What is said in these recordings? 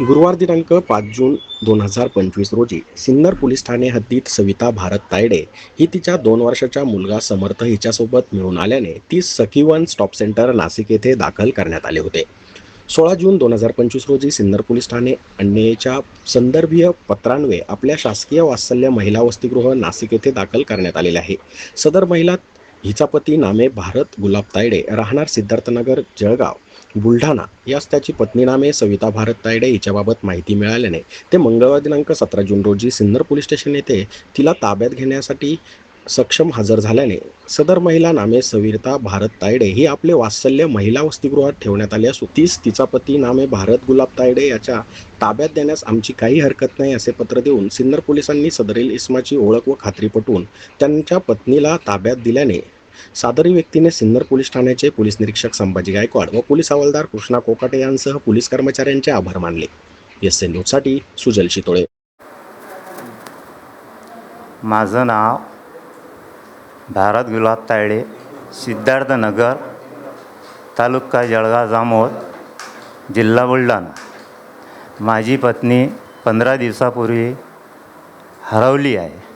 गुरुवार दिनांक पाच जून दोन हजार पंचवीस रोजी सिन्नर पोलीस ठाणे हद्दीत सविता भारत तायडे ही तिच्या दोन वर्षाच्या मुलगा समर्थ हिच्यासोबत मिळून आल्याने ती सखीवन स्टॉप सेंटर नाशिक येथे दाखल करण्यात आले होते. सोळा जून दोन हजार पंचवीस रोजी सिन्नर पोलीस ठाणे अन्यायाच्या संदर्भीय पत्रान्वये आपल्या शासकीय वात्सल्य महिला वसतिगृह नाशिक येथे दाखल करण्यात आलेले आहे. सदर महिला हिचा पती नामे भारत गुलाब तायडे राहणार सिद्धार्थनगर जळगाव. बुलढाणा. यास त्याची पत्नी नामे सविता भारत तायडे हिच्याबाबत माहिती मिळाल्याने ते मंगळवार दिनांक सतरा जून रोजी सिन्नर पोलीस स्टेशन येथे तिला ताब्यात घेण्यासाठी सक्षम हजर झाल्याने सदर महिला नामे सविता भारत तायडे ही आपले वात्सल्य महिला वसतिगृहात ठेवण्यात आली असून तीस तिचा पती नामे भारत गुलाब तायडे याच्या ताब्यात देण्यास आमची काही हरकत नाही असे पत्र देऊन सिन्नर पोलिसांनी सदरील इस्माची ओळख व खात्री पटवून त्यांच्या पत्नीला ताब्यात दिल्याने सादरी व्यक्तीने सिन्नर पोलीस ठाण्याचे पोलीस निरीक्षक संभाजी गायकवाड व पोलीस हवालदार कृष्णा कोकाटे यांसह पोलीस कर्मचाऱ्यांचे आभार मानले. एस एन न्यूजसाठी सुजल शितोळे. माझं नाव भारत गुलाब तायडे सिद्धार्थनगर तालुका जळगाव जामोद जिल्हा बुलढाणा. माझी पत्नी पंधरा दिवसापूर्वी हरवली आहे.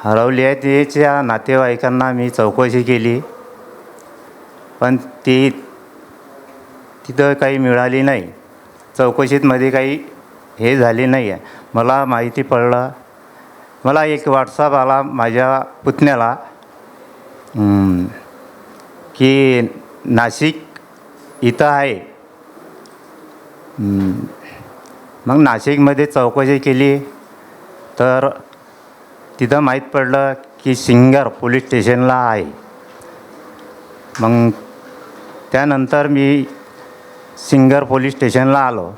हरवली आहे तिच्या नातेवाईकांना मी चौकशी केली. पण ती तिथं काही मिळाली नाही. चौकशीतमध्ये काही हे झाले नाही आहे मला माहिती पडलं. मला एक व्हॉट्सअप आला माझ्या पुतण्याला की नाशिक इथं आहे. मग नाशिकमध्ये चौकशी केली. तर तिथं माहीत पडलं की सिंगर पोलीस स्टेशनला आहे. मग त्यानंतर मी सिंगर पोलीस स्टेशनला आलो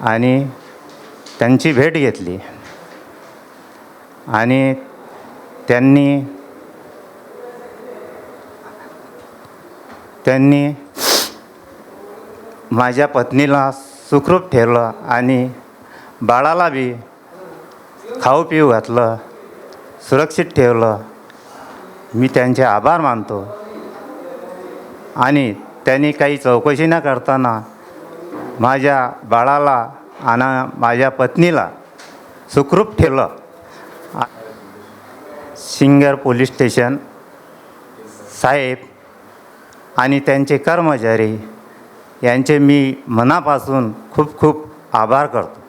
आणि त्यांची भेट घेतली. आणि त्यांनी त्यांनी माझ्या पत्नीला सुखरूप ठेवलं आणि बाळाला बी खाऊ पिऊ घातलं सुरक्षित ठेवलं मी त्यांचे आभार मानतो. आणि त्यांनी काही चौकशी न करताना माझ्या बाळाला आणि माझ्या पत्नीला सुखरूप ठेवलं. सिंगर पोलीस स्टेशन साहेब आणि त्यांचे कर्मचारी यांचे मी मनापासून खूप खूप आभार करतो.